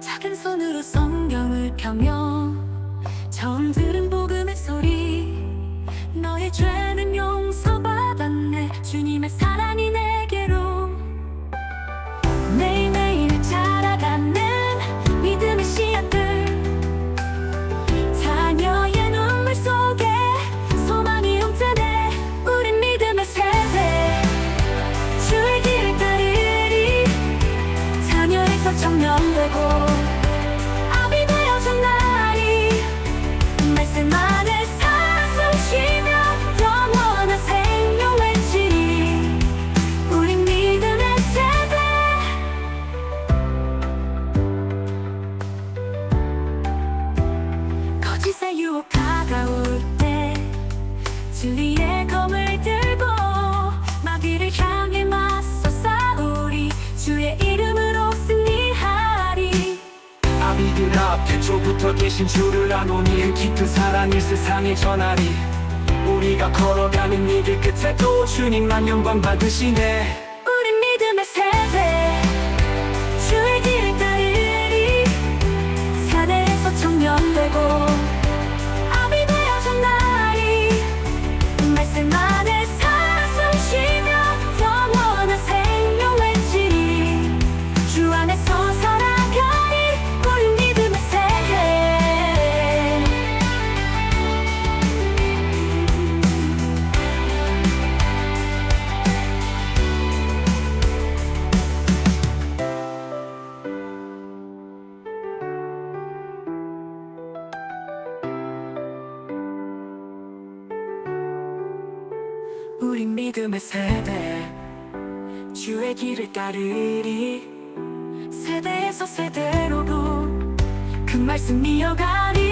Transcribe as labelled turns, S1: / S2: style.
S1: 작은 손으로 성경을 펴며 처음 들은 청년되고 아비 되어준 날이 말씀 안에 살아 숨쉬며 영원한 생명 외치리. 우린 믿음의 세대. 거짓의 유혹 다가올 때 진리의 검을 들
S2: 초부터 계신 주를 아노니 그 깊은 사랑을 세상에 전하리. 우리가 걸어가는 이 길 끝에 또 주님만 영광 받으시네.
S1: 우린 믿음의 세대 우린 믿음의 세대. 주의 길을 따르리. 세대에서 세대로도 그 말씀 이어가리